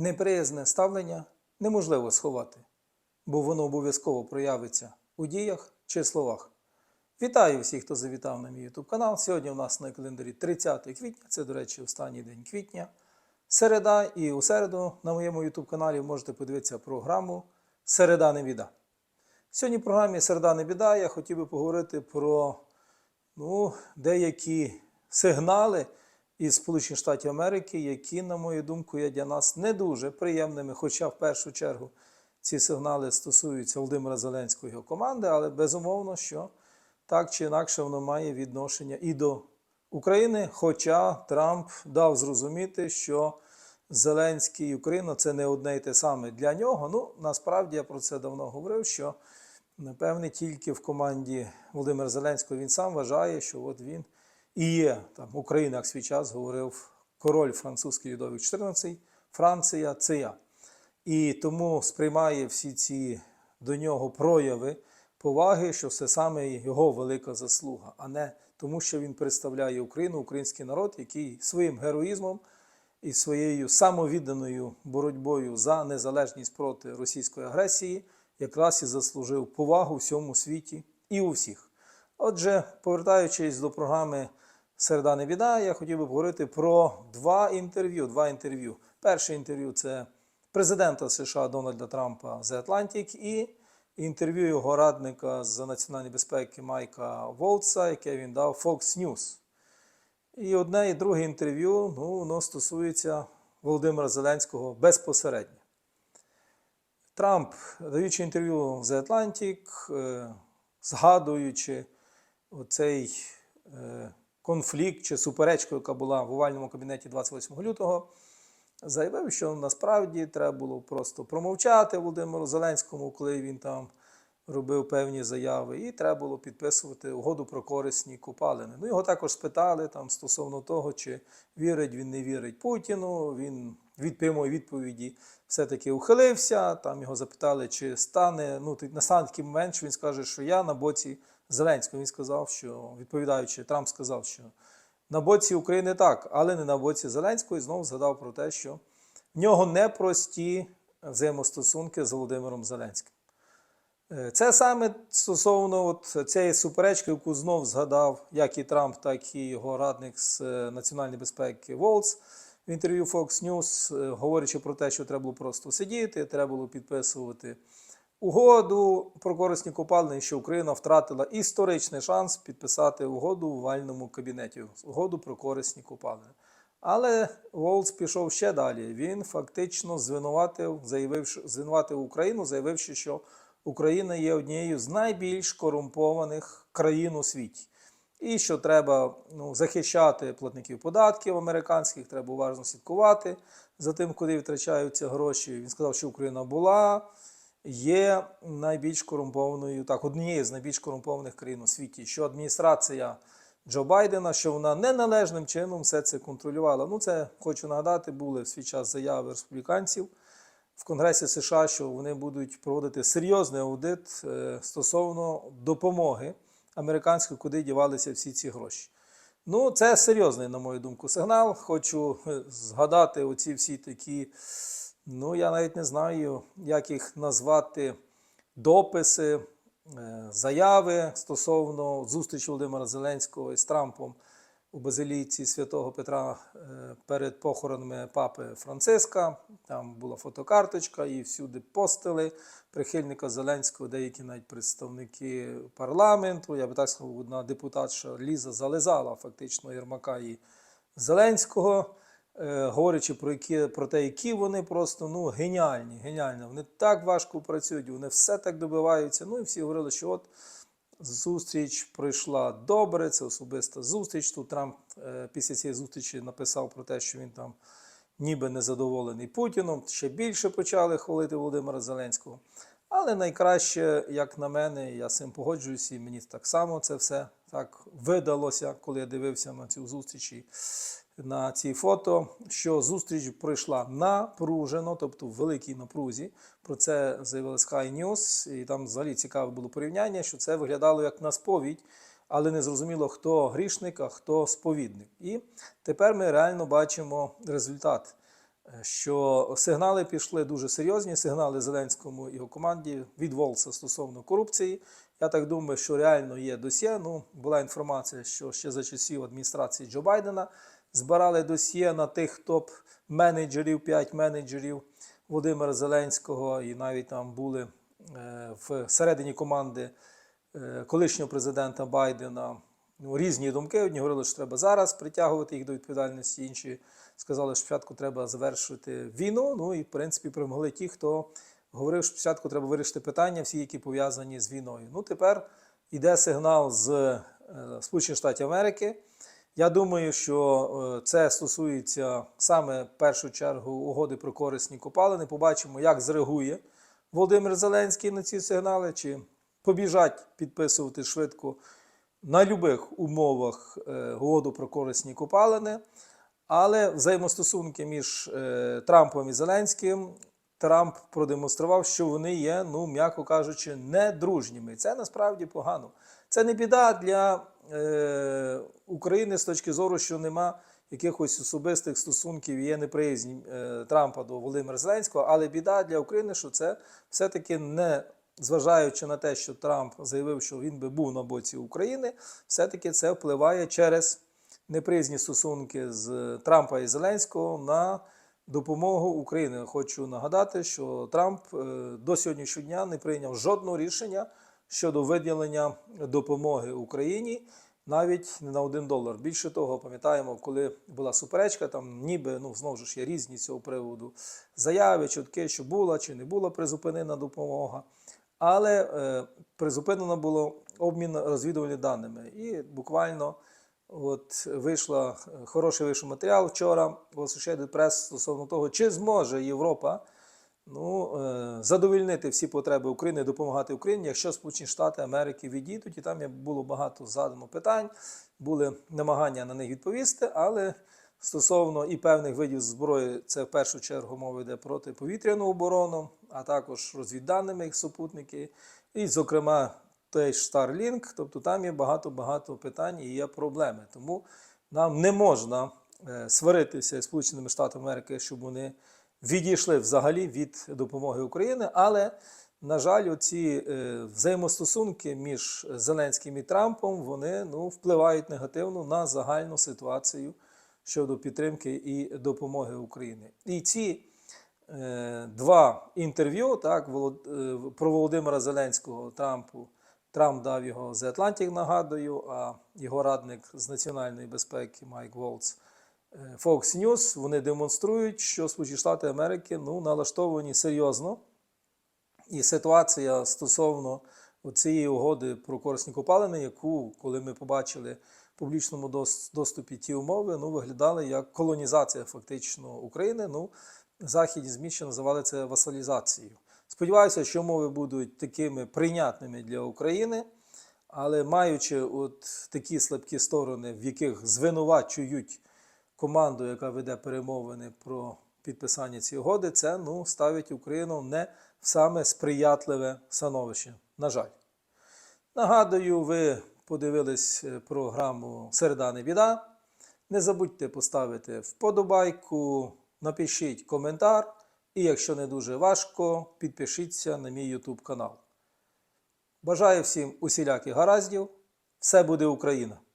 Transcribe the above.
Неприязне ставлення неможливо сховати, бо воно обов'язково проявиться у діях чи словах. Вітаю всіх, хто завітав на мій YouTube канал. Сьогодні у нас на календарі 30 квітня, це, до речі, останній день квітня. Середа і у середу на моєму YouTube каналі можете подивитися програму Середа не біда. Сьогодні в програмі Середа не біда я хотів би поговорити про ну, деякі сигнали із Сполучених Штатів Америки, які, на мою думку, є для нас не дуже приємними. Хоча в першу чергу ці сигнали стосуються Володимира Зеленського і його команди, але безумовно, що так чи інакше воно має відношення і до України. Хоча Трамп дав зрозуміти, що Зеленський і Україна це не одне і те саме для нього. Ну, насправді я про це давно говорив, що напевне тільки в команді Володимира Зеленського він сам вважає, що от він і є там Україна, як свій час говорив король французький Людовик XIV, Франція це я. І тому сприймає всі ці до нього прояви поваги, що це саме його велика заслуга, а не тому, що він представляє Україну, український народ, який своїм героїзмом і своєю самовідданою боротьбою за незалежність проти російської агресії якраз і заслужив повагу всьому світі і у всіх. Отже, повертаючись до програми Середа не біда, я хотів би поговорити про два інтерв'ю. Два інтерв'ю. Перше інтерв'ю це президента США Дональда Трампа The Atlantic і інтерв'ю його радника з національної безпеки Майка Волтса, яке він дав Fox News. І одне і друге інтерв'ю ну, воно стосується Володимира Зеленського безпосередньо. Трамп, даючи інтерв'ю The Atlantic, е, згадуючи оцей е, конфлікт чи суперечку, яка була в овальному кабінеті 28 лютого, заявив, що насправді треба було просто промовчати Володимиру Зеленському, коли він там робив певні заяви, і треба було підписувати угоду про корисні купалини. Ну, його також спитали там стосовно того, чи вірить він, не вірить Путіну. Він від прямої відповіді все-таки ухилився. Там його запитали, чи стане, ну, настане такий момент, що він скаже, що я на боці Зеленського. Він сказав, що відповідаючи, Трамп сказав, що на боці України так, але не на боці Зеленського. І знову згадав про те, що в нього непрості взаємостосунки з Володимиром Зеленським. Е, Це саме стосовно от цієї суперечки, яку знов згадав як і Трамп, так і його радник з е, національної безпеки Волц в інтерв'ю Fox News, е, говорячи про те, що треба було просто сидіти, треба було підписувати угоду про корисні копалини, що Україна втратила історичний шанс підписати угоду у вальному кабінеті, угоду про корисні копалини. Але Волц пішов ще далі. Він фактично звинуватив, заявивши, звинуватив Україну, заявивши, що Україна є однією з найбільш корумпованих країн у світі. І що треба ну, захищати платників податків американських, треба уважно слідкувати за тим, куди витрачаються гроші. Він сказав, що Україна була, є найбільш корумпованою, так, однією з найбільш корумпованих країн у світі, що адміністрація Джо Байдена, що вона неналежним чином все це контролювала. Ну, це хочу нагадати, були в свій час заяви республіканців в Конгресі США, що вони будуть проводити серйозний аудит е, стосовно допомоги американської, куди дівалися всі ці гроші. Ну, це серйозний, на мою думку, сигнал. Хочу е, згадати оці всі такі, ну я навіть не знаю, як їх назвати, дописи, е, заяви стосовно зустрічі Володимира Зеленського із Трампом у базилійці святого Петра е, перед похоронами папи Франциска. Там була фотокарточка, і всюди постили прихильника Зеленського, деякі навіть представники парламенту. Я би так сказав, одна депутатша Ліза зализала фактично Єрмака і Зеленського. Е, Говорячи про які про те, які вони просто ну геніальні, геніальні. Вони так важко працюють, вони все так добиваються. Ну і всі говорили, що от Зустріч пройшла добре, це особиста зустріч. Тут Трамп е, після цієї зустрічі написав про те, що він там ніби незадоволений Путіном. Ще більше почали хвалити Володимира Зеленського. Але найкраще, як на мене, я з цим погоджуюся, і мені так само це все так видалося, коли я дивився на цю зустріч на ці фото, що зустріч пройшла напружено, тобто в великій напрузі. Про це заявили Sky News, і там взагалі цікаве було порівняння, що це виглядало як на сповідь, але не зрозуміло, хто грішник, а хто сповідник. І тепер ми реально бачимо результат. що сигнали пішли дуже серйозні, сигнали Зеленському і його команді від Волса стосовно корупції. Я так думаю, що реально є досьє. Ну, була інформація, що ще за часів адміністрації Джо Байдена збирали досьє на тих топ-менеджерів, 5 менеджерів Володимира Зеленського, і навіть там були е, всередині команди е, колишнього президента Байдена ну, різні думки. Одні говорили, що треба зараз притягувати їх до відповідальності, інші сказали, що спочатку треба завершити війну. Ну і в принципі перемогли ті, хто говорив, що спочатку треба вирішити питання, всі, які пов'язані з війною. Ну тепер йде сигнал з е, Сполучених Штатів Америки. Я думаю, що е, це стосується саме в першу чергу угоди про корисні копалини. Побачимо, як зреагує Володимир Зеленський на ці сигнали, чи побіжать підписувати швидко на будь-яких умовах е, угоду про корисні копалини. Але взаємостосунки між е, Трампом і Зеленським Трамп продемонстрував, що вони є, ну м'яко кажучи, недружніми. Це насправді погано. Це не біда для е, України з точки зору, що нема якихось особистих стосунків, є неприязнь е, Трампа до Володимира Зеленського, але біда для України, що це все-таки не зважаючи на те, що Трамп заявив, що він би був на боці України, все-таки це впливає через неприязні стосунки з Трампа і Зеленського на допомогу Україні. Хочу нагадати, що Трамп е, до сьогоднішнього дня не прийняв жодного рішення щодо виділення допомоги Україні. Навіть не на один долар. Більше того, пам'ятаємо, коли була суперечка, там ніби ну знову ж є різні цього приводу заяви, чутки, що була чи не була призупинена допомога. Але е, призупинено було обмін розвідувальними даними. І буквально от вийшла хороший вийшов матеріал вчора в Associated Press стосовно того, чи зможе Європа ну, е, задовольнити всі потреби України, допомагати Україні, якщо Сполучені Штати Америки відійдуть, і там було багато задано питань, були намагання на них відповісти, але стосовно і певних видів зброї, це в першу чергу мова йде про протиповітряну оборону, а також розвідданими їх супутники, і, зокрема, той ж Starlink, тобто там є багато-багато питань і є проблеми. Тому нам не можна е, сваритися з Сполученими Штатами Америки, щоб вони відійшли взагалі від допомоги України. Але, на жаль, оці е, взаємостосунки між Зеленським і Трампом вони ну, впливають негативно на загальну ситуацію щодо підтримки і допомоги України. І ці е, два інтерв'ю так, е, про Володимира Зеленського Трампу. Трамп дав його The Atlantic, нагадую, а його радник з національної безпеки Майк Волц Fox News, вони демонструють, що Сполучені Штати Америки ну, налаштовані серйозно. І ситуація стосовно цієї угоди про корисні копалини, яку, коли ми побачили в публічному доступі ті умови, ну, виглядали як колонізація фактично України. Ну, західні ЗМІ ще називали це васалізацією. Сподіваюся, що умови будуть такими прийнятними для України, але маючи от такі слабкі сторони, в яких звинувачують команду, яка веде перемовини про підписання цієї угоди, це ну, ставить Україну не в саме сприятливе становище. На жаль. Нагадую, ви подивились е, програму Середа біда. Не забудьте поставити вподобайку, напишіть коментар. І якщо не дуже важко, підпишіться на мій YouTube канал. Бажаю всім усіляких гараздів. Все буде Україна!